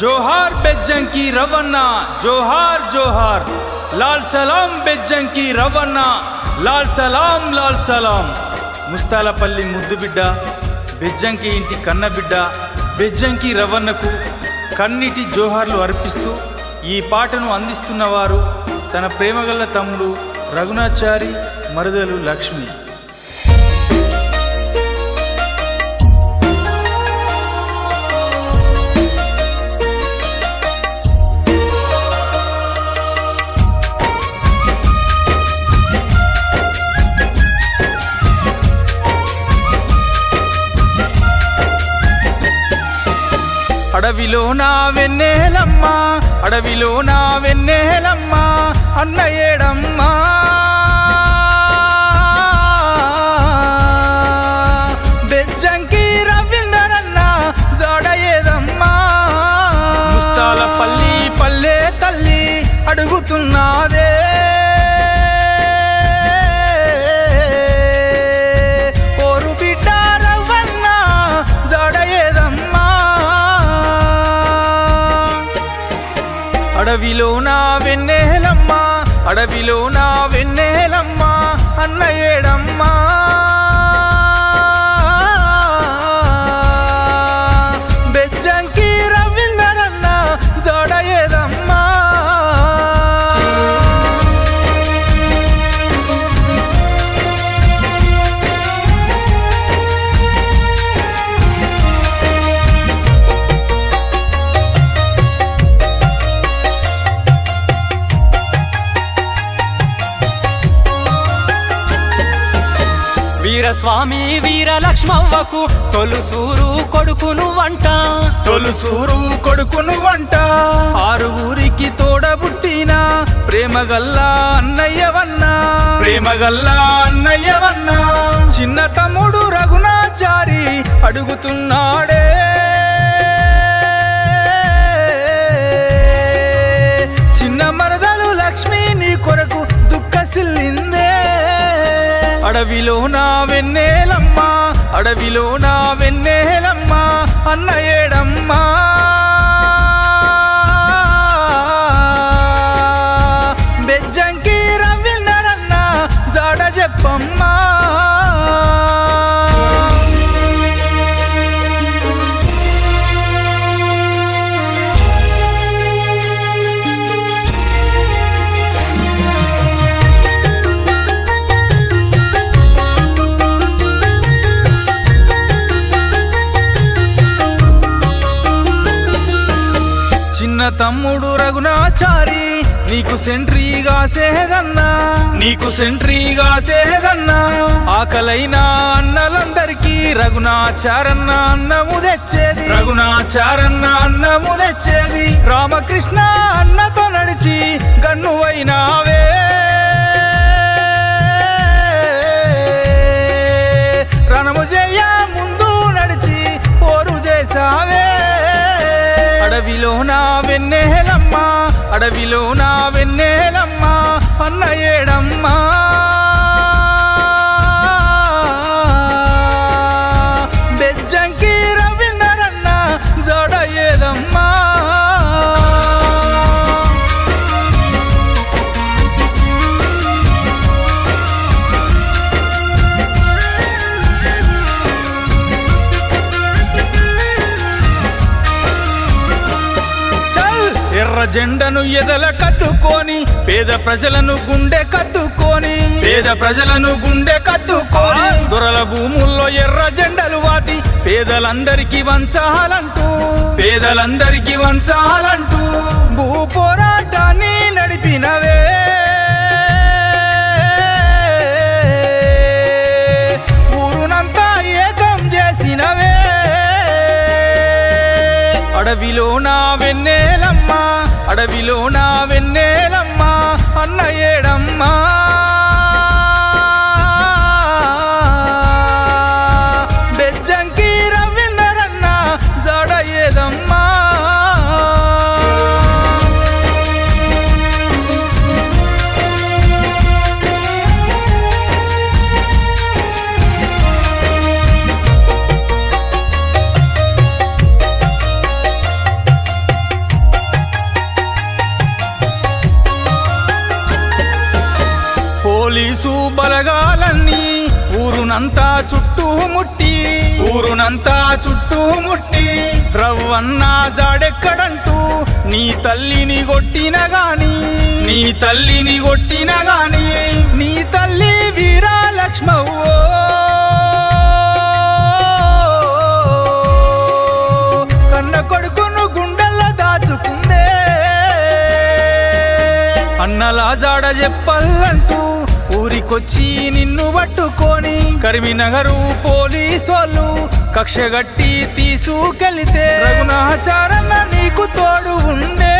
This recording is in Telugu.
జోహార్ బెజ్జంకి రవన్న జోహార్ జోహార్. లాల్ సలాం బెజ్జంకి రవన్న లాల్ సలాం లాల్ సలాం. ముస్తాలపల్లి ముద్దు బిడ్డ బెజ్జంకి ఇంటి కన్నబిడ్డ బెజ్జంకి రవన్నకు కన్నిటి జోహార్లు అర్పిస్తూ ఈ పాటను అందిస్తున్నవారు తన ప్రేమగల్ల తమ్ముడు రఘునాచారి మరదలు లక్ష్మి. అడవిలో నా వెన్నెలమ్మ అడవిలో నా వెన్నెలమ్మ అన్న ఏడమ్మా అడవిలో నా వెన్నెలమ్మ అడవిలో నా వెన్నెలమ్మ అన్న ఏడమ్మా వీరస్వామి వీర లక్ష్మవ్వకు తొలుసూరు కొడుకును వంట. తొలుసూరు కొడుకును వంట. ఆరు ఊరికి తోడబుట్టిన ప్రేమగల్లా అన్నయ్యవన్నా. ప్రేమగల్లా అన్నయ్యవన్నా. చిన్న తమ్ముడు రఘునాచారి అడుగుతున్నాడే అడవిలో నా వెన్నెలమ్మ అడవిలో నా వెన్నెలమ్మ అన్న ఏడమ్మా. తమ్ముడు రఘునాచారి నీకు సెంట్రీగా సేదన్నా. నీకు సెంట్రీగా సేదన్నా. ఆకలైన అన్నలందరికీ రఘునాచారన్న అన్నము తెచ్చేది. రఘునాచారన్న అన్నము తెచ్చేది. రామకృష్ణ అన్నతో నడిచి గన్నువైనా అడవిలో నా వెన్నెలమ్మ అడవిలో నా వెన్నెలమ్మ అన్న ఏడమ్మా. బెజ్జంకి జెండను ఎదల కత్తుకొని పేద ప్రజలను గుండె కత్తుకొని పేద ప్రజలను గుండె కత్తుకొని దొరల భూముల్లో ఎర్ర జెండలు వాతి పేదలందరికీ వంచాలంటూ పేదలందరికీ వంచాలంటూ భూ పోరాటాన్ని నడిపినవే. ఏకం చేసినవే. అడవిలో నా వెన్నెలమ్మా అడవిలో నా వెన్నెలమ్మ అన్న ఏడమ్మా పోలీసు ఊరునంతా చుట్టూ ముట్టి ఊరునంతా చుట్టూ ముట్టి. రవ్వన్న జాడెక్కడంటూ నీ తల్లిని కొట్టిన గాని నీ తల్లిని కొట్టిన గాని నీ తల్లి వీరాలక్ష్మవో కన్న కొడుకును గుండెల్లో దాచుకుందే. అన్నలా జాడ చెప్పల్లంటూ ఊరికొచ్చి నిన్ను పట్టుకొని కరిమినగరు పోలీసోళ్ళు కక్షగట్టి తీసుకెళితే రఘునాచారన్న నీకు తోడు ఉండే